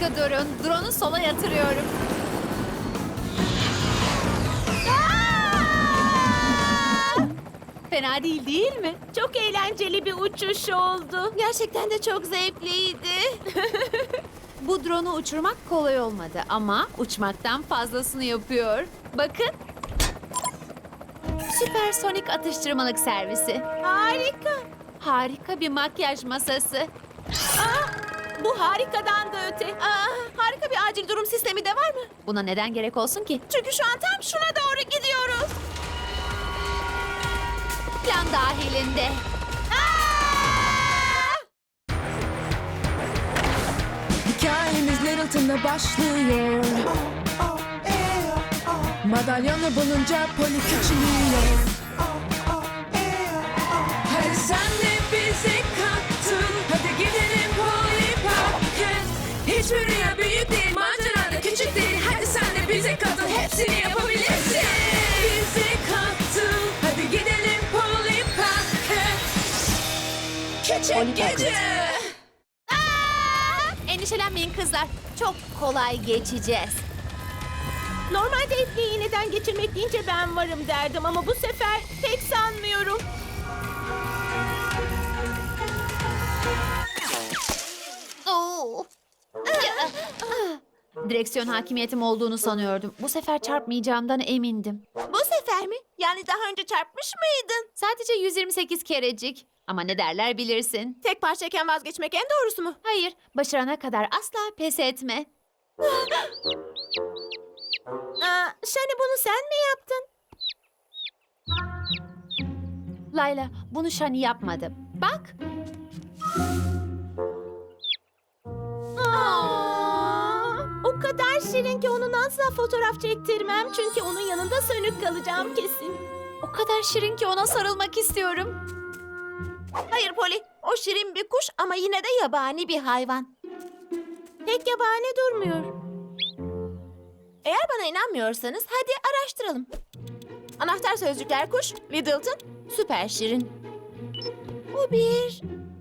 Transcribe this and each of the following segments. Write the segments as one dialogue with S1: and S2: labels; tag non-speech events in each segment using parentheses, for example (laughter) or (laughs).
S1: Sıkı durun. Drone'u sola yatırıyorum. Fena değil değil mi?
S2: Çok eğlenceli bir uçuş oldu.
S3: Gerçekten de çok zevkliydi. (laughs)
S1: Bu drone'u uçurmak kolay olmadı ama uçmaktan fazlasını yapıyor. Bakın. Süpersonik atıştırmalık servisi.
S2: Harika.
S1: Harika bir makyaj masası.
S2: Aa, bu harikadan da öte.
S3: Aa, harika bir acil durum sistemi de var mı?
S1: Buna neden gerek olsun ki?
S3: Çünkü şu an tam şuna doğru gidiyoruz.
S1: Plan dahilinde.
S4: Hikayemiz Littleton'da başlıyor Madalyonu bulunca Polly küçülüyor Hadi sen de bizi kattın Rüya büyük değil Macera da küçük değil Hadi sen de bize katıl Hepsini yapabilirsin Bizi kattın Hadi gidelim Polly Park'a Küçük
S1: Polly Pocket.
S4: gece
S1: Endişelenmeyin kızlar. Çok kolay geçeceğiz.
S2: Normalde etliyi iğneden geçirmek deyince ben varım derdim ama bu sefer pek sanmıyorum.
S1: Oo. Direksiyon hakimiyetim olduğunu sanıyordum. Bu sefer çarpmayacağımdan emindim.
S3: Bu sefer mi? Yani daha önce çarpmış mıydın?
S1: Sadece 128 kerecik. Ama ne derler bilirsin.
S3: Tek parçayken vazgeçmek en doğrusu mu?
S1: Hayır, başarana kadar asla pes etme. (gasps)
S2: Aa, Şani bunu sen mi yaptın?
S1: Layla, bunu Shani yapmadı. Bak,
S2: Aa, o kadar şirin ki onun asla fotoğraf çektirmem. Çünkü onun yanında sönük kalacağım kesin.
S1: o kadar şirin ki ona sarılmak istiyorum.
S3: Hayır Polly, o şirin bir kuş ama yine de yabani bir hayvan.
S2: Pek yabani durmuyor.
S3: Eğer bana inanmıyorsanız hadi araştıralım. Anahtar sözcükler kuş, Littleton, süper şirin. Bu bir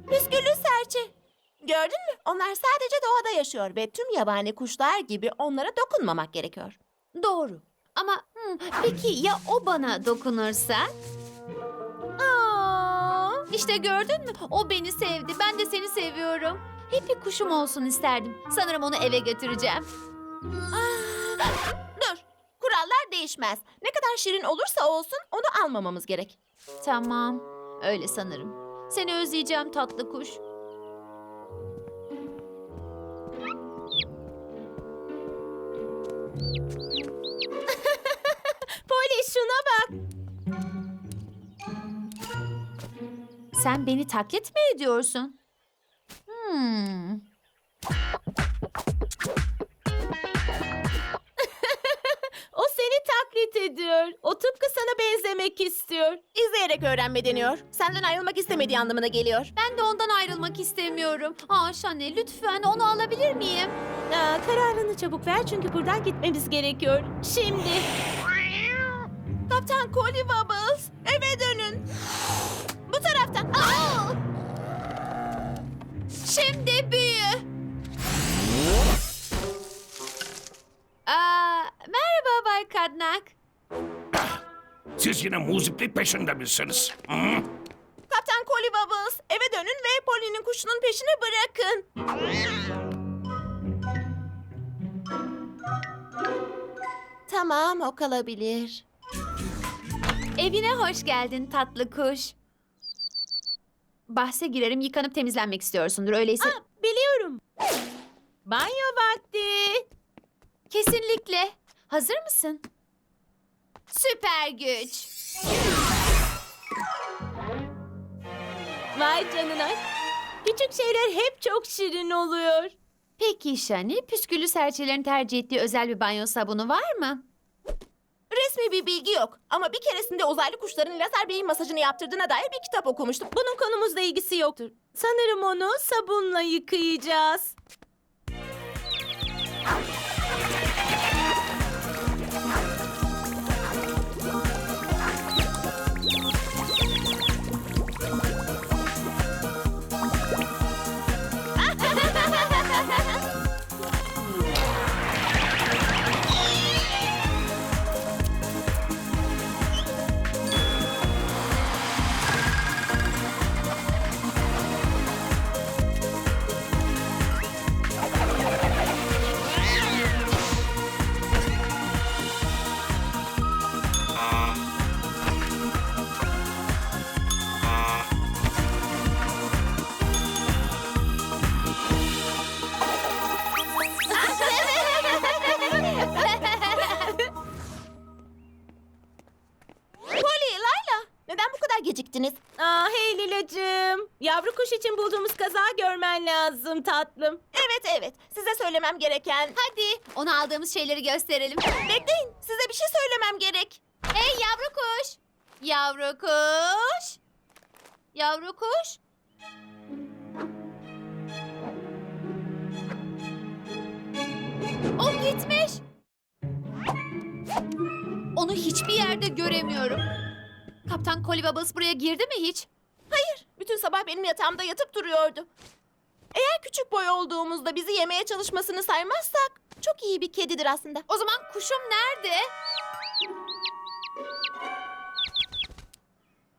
S3: püsküllü serçe. Gördün mü? Onlar sadece doğada yaşıyor ve tüm yabani kuşlar gibi onlara dokunmamak gerekiyor.
S1: Doğru. Ama hmm, peki ya o bana dokunursa?
S2: Aa,
S1: İşte gördün mü? O beni sevdi. Ben de seni seviyorum. Hep bir kuşum olsun isterdim. Sanırım onu eve götüreceğim.
S3: Dur, kurallar değişmez. Ne kadar şirin olursa olsun onu almamamız gerek.
S1: Tamam. Öyle sanırım. Seni özleyeceğim tatlı kuş.
S2: Polly şuna bak.
S1: Sen beni taklit mi ediyorsun? Hmm. (laughs)
S2: O seni taklit ediyor. O tıpkı sana benzemek istiyor.
S3: İzleyerek öğrenme deniyor. Senden ayrılmak istemediği anlamına geliyor.
S1: Ben de ondan ayrılmak istemiyorum. Aa Şane lütfen onu alabilir miyim?
S2: Aa, kararını çabuk ver çünkü buradan gitmemiz gerekiyor. Şimdi.
S3: Kaptan Collie Bubbles, eve dönün. Bu taraftan. Aa!
S1: Şimdi büyü. Aa, merhaba Bay Kadnak.
S5: Siz yine muziplik peşinde misiniz? Hı?
S3: Kaptan Collie Bubbles, eve dönün ve Polly'nin kuşunun peşini bırakın. Tamam, o kalabilir.
S1: Evine hoş geldin tatlı kuş. Bahse girerim yıkanıp temizlenmek istiyorsundur öyleyse.
S2: Aa, biliyorum. Banyo vakti.
S1: Kesinlikle. Hazır mısın? Süper güç.
S2: Vay canına. Küçük şeyler hep çok şirin oluyor.
S1: Peki Şani, püsküllü serçelerin tercih ettiği özel bir banyo sabunu var mı?
S3: Resmi bir bilgi yok ama bir keresinde uzaylı kuşların lazer beyin masajını yaptırdığına dair bir kitap okumuştum.
S2: Bunun konumuzla ilgisi yoktur. Sanırım onu sabunla yıkayacağız. Bulduğumuz kazağı görmen lazım tatlım.
S3: Evet evet. Size söylemem gereken...
S1: Hadi ona aldığımız şeyleri gösterelim.
S3: Bekleyin. Size bir şey söylemem gerek.
S1: Hey yavru kuş. Yavru kuş. Yavru kuş. O gitmiş. Onu hiçbir yerde göremiyorum. Kaptan Kolibabas buraya girdi mi hiç?
S3: Hayır. Bütün sabah benim yatağımda yatıp duruyordu. Eğer küçük boy olduğumuzda bizi yemeye çalışmasını saymazsak çok iyi bir kedidir aslında.
S1: O zaman kuşum nerede?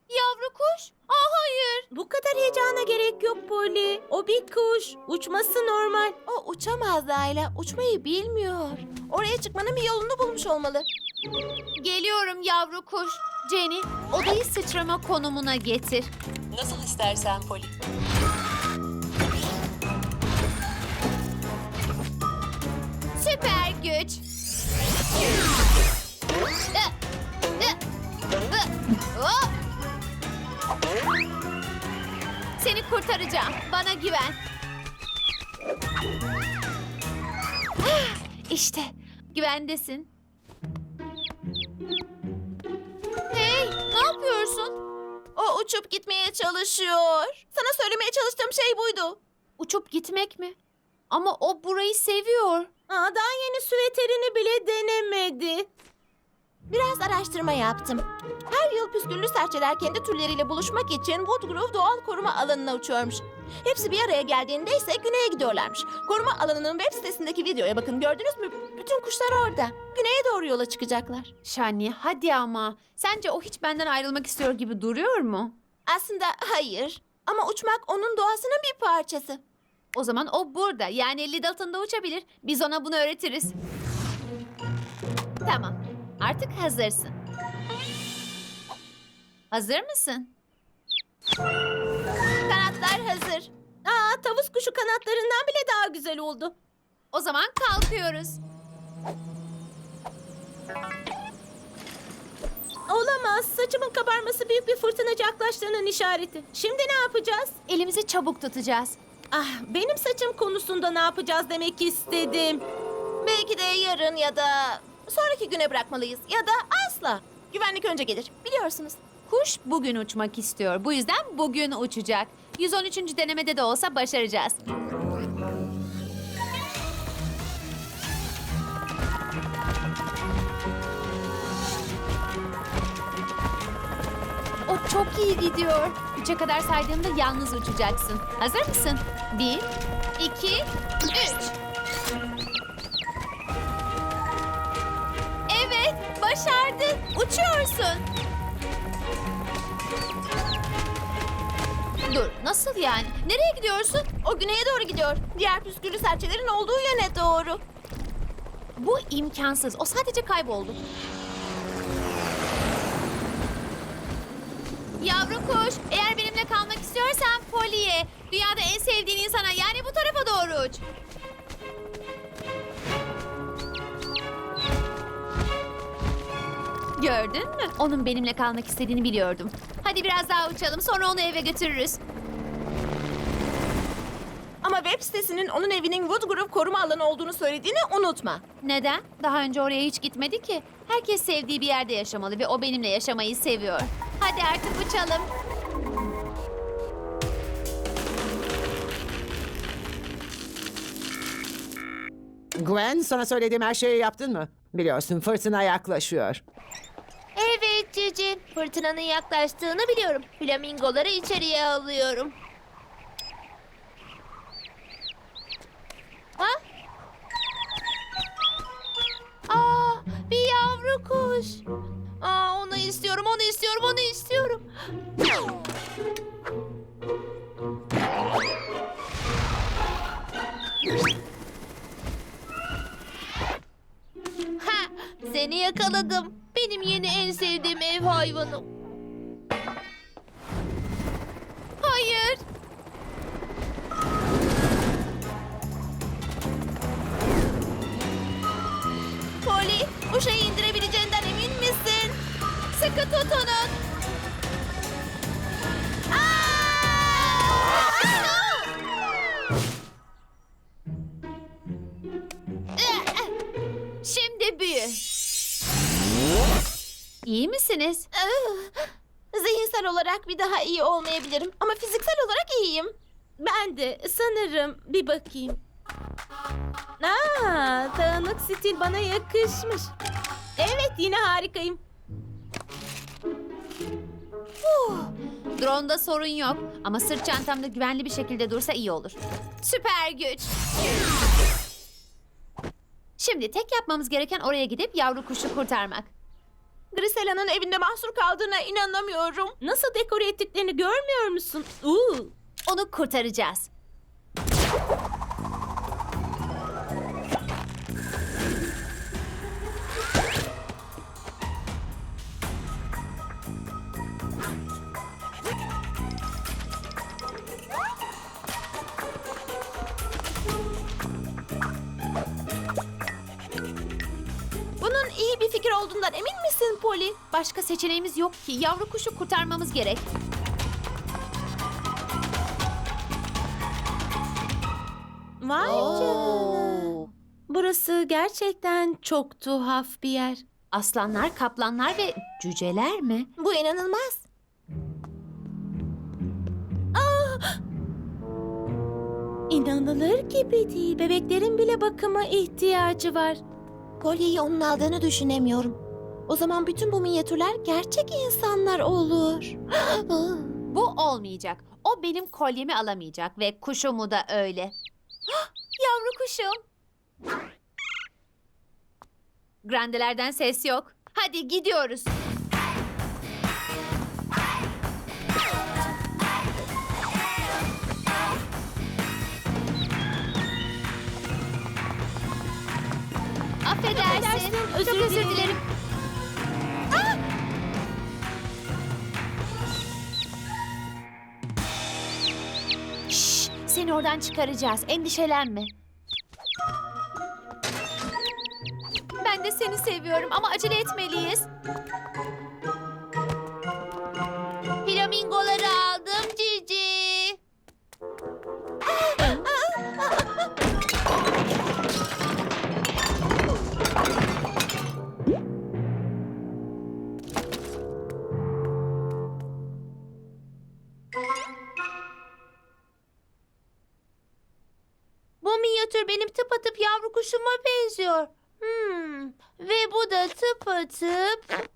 S1: Yavru kuş? Aa hayır.
S2: Bu kadar heyecana gerek yok Polly. O bir kuş. Uçması normal.
S3: O uçamaz Layla. Uçmayı bilmiyor. Oraya çıkmanın bir yolunu bulmuş olmalı.
S1: Geliyorum yavru kuş. Jenny, odayı sıçrama konumuna getir.
S6: Nasıl istersen Poli.
S1: Süper güç. Seni kurtaracağım. Bana güven. İşte güvendesin.
S3: O uçup gitmeye çalışıyor. Sana söylemeye çalıştığım şey buydu.
S1: Uçup gitmek mi? Ama o burayı seviyor.
S2: Aa, daha yeni süveterini bile denemedi.
S3: Biraz araştırma yaptım. Her yıl püsküllü serçeler kendi türleriyle buluşmak için Woodgrove Doğal Koruma Alanı'na uçuyormuş. Hepsi bir araya geldiğinde ise güneye gidiyorlarmış. Koruma alanının web sitesindeki videoya bakın gördünüz mü? Bütün kuşlar orada. Güneye doğru yola çıkacaklar.
S1: Şani hadi ama. Sence o hiç benden ayrılmak istiyor gibi duruyor mu?
S3: Aslında hayır. Ama uçmak onun doğasının bir parçası.
S1: O zaman o burada. Yani Littleton'da uçabilir. Biz ona bunu öğretiriz. Tamam. Artık hazırsın. Hazır mısın?
S3: Kanatlar hazır.
S2: Aa, tavus kuşu kanatlarından bile daha güzel oldu.
S1: O zaman kalkıyoruz.
S2: Olamaz. Saçımın kabarması büyük bir fırtınacı yaklaştığının işareti. Şimdi ne yapacağız?
S1: Elimizi çabuk tutacağız.
S2: Ah, benim saçım konusunda ne yapacağız demek istedim.
S3: Belki de yarın ya da sonraki güne bırakmalıyız. Ya da asla. Güvenlik önce gelir. Biliyorsunuz.
S1: Kuş bugün uçmak istiyor. Bu yüzden bugün uçacak. 113. denemede de olsa başaracağız. O çok iyi gidiyor. Üçe kadar saydığımda yalnız uçacaksın. Hazır mısın? Bir, iki, üç. Evet, başardın. Uçuyorsun. Dur, nasıl yani? Nereye gidiyorsun?
S3: O güneye doğru gidiyor. Diğer püsküllü serçelerin olduğu yöne doğru.
S1: Bu imkansız. O sadece kayboldu. Yavru kuş, eğer benimle kalmak istiyorsan Poli'ye, dünyada en sevdiğin insana yani bu tarafa doğru uç. Gördün mü? Onun benimle kalmak istediğini biliyordum. Hadi biraz daha uçalım, sonra onu eve götürürüz.
S3: Ama web sitesinin onun evinin Woodgrove koruma alanı olduğunu söylediğini unutma.
S1: Neden? Daha önce oraya hiç gitmedi ki. Herkes sevdiği bir yerde yaşamalı ve o benimle yaşamayı seviyor. Hadi artık uçalım.
S7: Gwen sana söylediğim her şeyi yaptın mı? Biliyorsun fırtına yaklaşıyor.
S3: Fırtınanın yaklaştığını biliyorum. Flamingoları içeriye alıyorum. Ha? Aa, bir yavru kuş. Aa, onu istiyorum, onu istiyorum, onu istiyorum. Ha, seni yakaladım. Benim yeni en sevdiğim ev hayvanım.
S1: Hayır.
S3: Polly, bu şeyi indirebileceğinden emin misin?
S1: Sıkı tutunun.
S3: Olarak bir daha iyi olmayabilirim ama fiziksel olarak iyiyim.
S2: Ben de sanırım bir bakayım. Aa, dağınık stil bana yakışmış. Evet yine harikayım.
S1: Drone'da sorun yok ama sırt çantamda güvenli bir şekilde dursa iyi olur. Süper güç. Şimdi tek yapmamız gereken oraya gidip yavru kuşu kurtarmak.
S3: Grisela'nın evinde mahsur kaldığına inanamıyorum.
S2: Nasıl dekore ettiklerini görmüyor musun? Uuu.
S1: Onu kurtaracağız.
S3: Bunun iyi bir fikir olduğundan emin misin Polly?
S1: Başka seçeneğimiz yok ki. Yavru kuşu kurtarmamız gerek.
S2: Vay canına. Burası gerçekten çok tuhaf bir yer.
S1: Aslanlar, kaplanlar ve cüceler mi?
S3: Bu inanılmaz.
S2: İnanılır gibi değil. Bebeklerin bile bakıma ihtiyacı var.
S3: Kolyeyi onun aldığını düşünemiyorum. O zaman bütün bu minyatürler gerçek insanlar olur. (gasps)
S1: Bu olmayacak. O benim kolyemi alamayacak ve kuşumu da öyle. Hah, (gasps) Yavru kuşum. Grandelerden ses yok. Hadi gidiyoruz. Affedersin,
S2: özür
S1: Çok özür
S2: dilerim.
S1: dilerim. Ah! Seni oradan çıkaracağız. Endişelenme. Ben de seni seviyorum ama acele etmeliyiz. Bu da tıpatıp...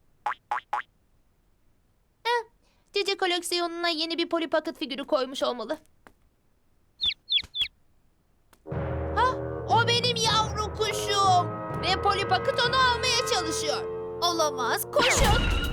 S1: Eh, Cici koleksiyonuna yeni bir Polly Pocket figürü koymuş olmalı. Hah, o benim yavru kuşum. Ve Polly Pocket onu almaya çalışıyor. Olamaz, koşun.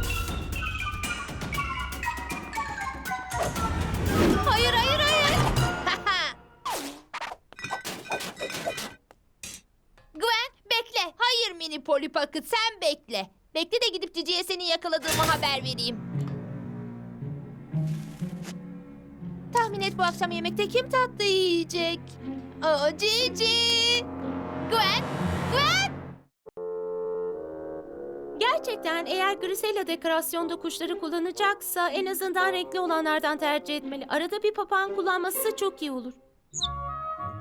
S1: Polly Pocket sen bekle. Bekle de gidip Cici'ye seni yakaladığımı haber vereyim. Tahmin et bu akşam yemekte kim tatlı yiyecek? Aa Cici. Gwen. Gwen.
S2: Gerçekten eğer Grisela dekorasyonda kuşları kullanacaksa en azından renkli olanlardan tercih etmeli. Arada bir papağan kullanması çok iyi olur.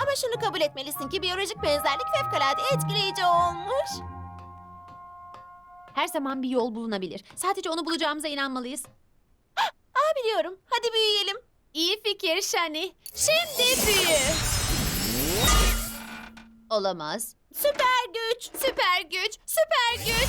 S3: Ama şunu kabul etmelisin ki biyolojik benzerlik fevkalade etkileyici olmuş.
S1: Her zaman bir yol bulunabilir. Sadece onu bulacağımıza inanmalıyız.
S3: Aa biliyorum. Hadi büyüyelim.
S1: İyi fikir Shani. Şimdi büyü. Olamaz.
S2: Süper güç.
S1: Süper güç, süper güç.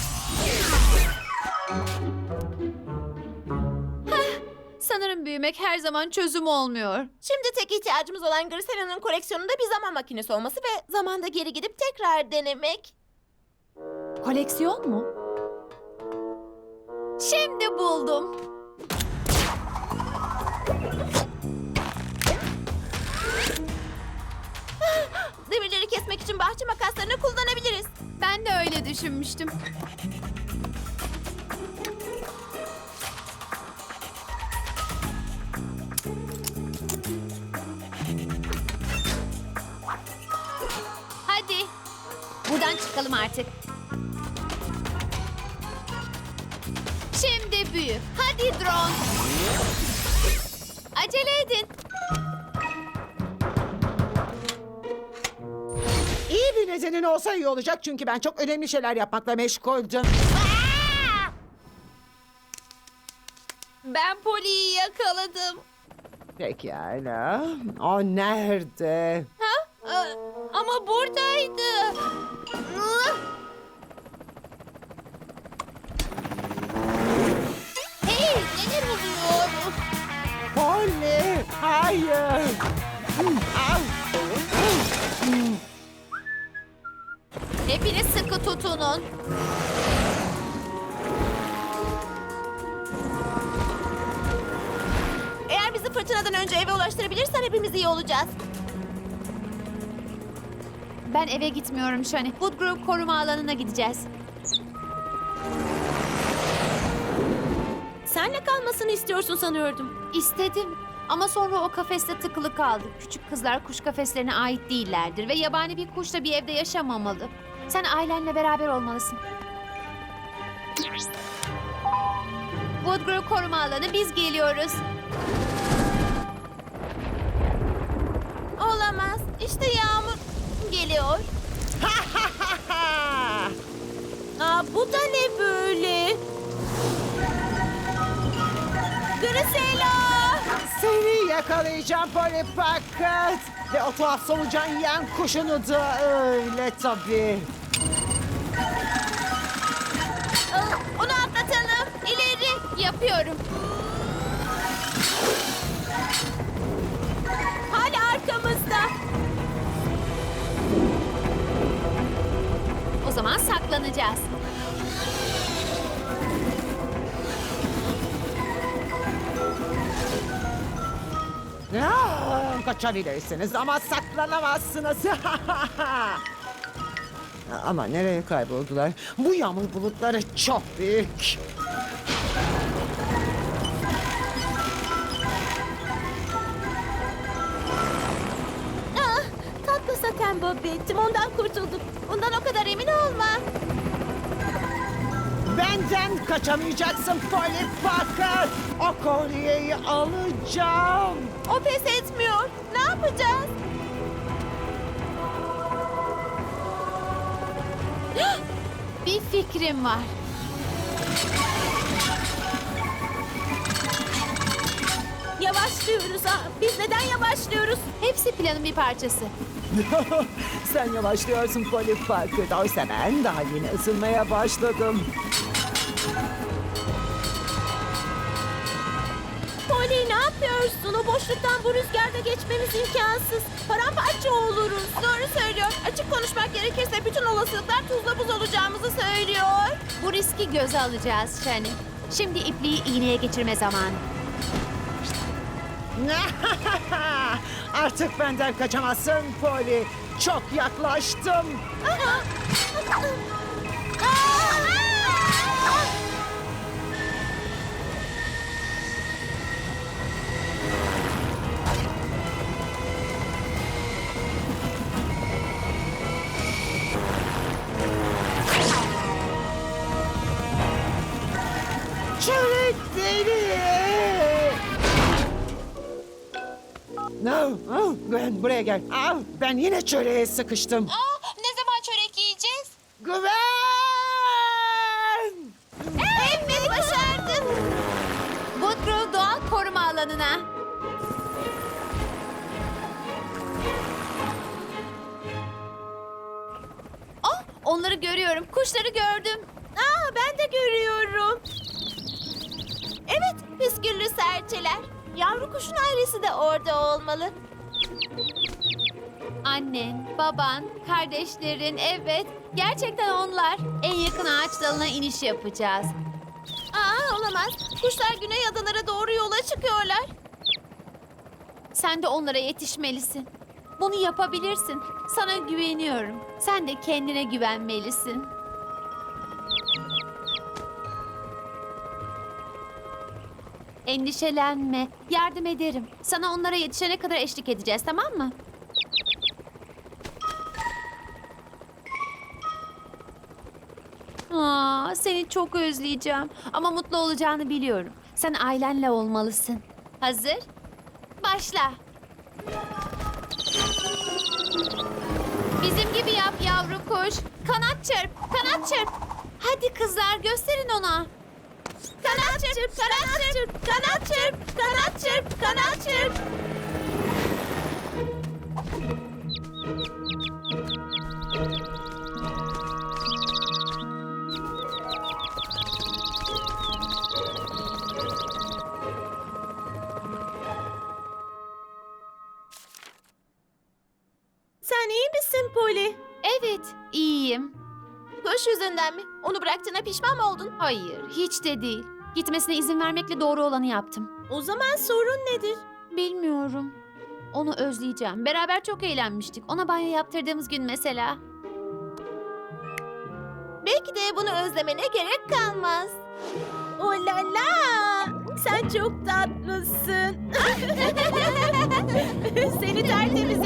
S1: Hah, Sanırım büyümek her zaman çözüm olmuyor.
S3: Şimdi tek ihtiyacımız olan Grisela'nın koleksiyonunda bir zaman makinesi olması ve zamanda geri gidip tekrar denemek.
S1: Koleksiyon mu? Şimdi buldum.
S3: Demirleri kesmek için bahçe makaslarını kullanabiliriz.
S1: Ben de öyle düşünmüştüm. Hadi. Buradan çıkalım artık. Büyü. Hadi drone. Acele edin.
S7: İyi bir nedenin olsa iyi olacak çünkü ben çok önemli şeyler yapmakla meşguldüm.
S1: Ben Poli'yi yakaladım.
S7: Pekala. O nerede?
S1: Ha? Ama buradaydı.
S7: Hayır!
S1: Hepiniz sıkı tutunun.
S3: Eğer bizi fırtınadan önce eve ulaştırabilirsen hepimiz iyi olacağız.
S1: Ben eve gitmiyorum Shani. Woodgrove koruma alanına gideceğiz.
S2: Senle kalmasını istiyorsun sanıyordum.
S1: İstedim. Ama sonra o kafeste tıkılı kaldık. Küçük kızlar kuş kafeslerine ait değillerdir ve yabani bir kuş da bir evde yaşamamalı. Sen ailenle beraber olmalısın. Woodgrove koruma alanı biz geliyoruz.
S3: Olamaz. İşte yağmur geliyor. (laughs)
S2: Aa, bu da ne böyle? Grisela!
S7: Seni yakalayacağım Polly Pocket! Ve o tuhaf solucan yiyen kuşunu da öyle tabii.
S3: Aa, Onu atlatalım. İleri.
S1: Yapıyorum.
S2: Hala arkamızda.
S1: O zaman saklanacağız.
S7: Ya, kaçabilirsiniz ama saklanamazsınız. (laughs) ama nereye kayboldular? Bu yağmur bulutları çok büyük.
S2: Ah, tatlı saten Bobettim. Ondan kurtulduk.
S3: Bundan o kadar emin olma.
S7: Benden kaçamayacaksın Polly Pocket. O kolyeyi alacağım.
S3: O pes etmiyor. Ne yapacağız? (gasps)
S1: Bir fikrim var.
S2: Yavaşlıyoruz. Biz neden yavaşlıyoruz?
S1: Hepsi planın bir parçası. (laughs)
S7: Sen yavaşlıyorsun Polly Pocket. Oysa ben daha yeni ısınmaya başladım.
S2: Yapıyorsun? O boşluktan bu rüzgarda geçmemiz imkansız. Paramparça oluruz.
S3: Doğru söylüyor. Açık konuşmak gerekirse bütün olasılıklar tuzla buz olacağımızı söylüyor.
S1: Bu riski göze alacağız Shani. Şimdi ipliği iğneye geçirme zamanı. (laughs)
S7: Artık benden kaçamazsın Polly. Çok yaklaştım. Çörek Gwen buraya gel. Al, ben yine çöreğe sıkıştım.
S1: Aa, ne zaman çörek yiyeceğiz?
S7: Gwen!
S1: Evet, başardım. Woodgrove Doğal Koruma Alanı'na. Oh, onları görüyorum. Kuşları gördüm.
S3: Aa, ben de görüyorum. Evet, püsküllü serçeler. Yavru kuşun ailesi de orada olmalı.
S1: Annen, baban, kardeşlerin, evet. Gerçekten onlar. En yakın ağaç dalına iniş yapacağız.
S3: Aa, olamaz. Kuşlar güney adalara doğru yola çıkıyorlar.
S1: Sen de onlara yetişmelisin. Bunu yapabilirsin. Sana güveniyorum. Sen de kendine güvenmelisin. Endişelenme. Yardım ederim. Sana onlara yetişene kadar eşlik edeceğiz, tamam mı? Seni çok özleyeceğim. Ama mutlu olacağını biliyorum. Sen ailenle olmalısın. Hazır? Başla. Bizim gibi yap yavru kuş. Kanat çırp, kanat çırp. Hadi kızlar gösterin ona.
S3: kanat çırp, kanat çırp, kanat çırp, kanat çırp, kanat çırp.
S2: Sen
S3: yüzünden mi? Onu bıraktığına pişman mı oldun?
S1: Hayır, hiç de değil. Gitmesine izin vermekle doğru olanı yaptım.
S2: O zaman sorun nedir?
S1: Bilmiyorum. Onu özleyeceğim. Beraber çok eğlenmiştik. Ona banyo yaptırdığımız gün mesela.
S3: Belki de bunu özlemene gerek kalmaz.
S2: Oh la la! Sen çok tatlısın. (laughs) Seni tertemiz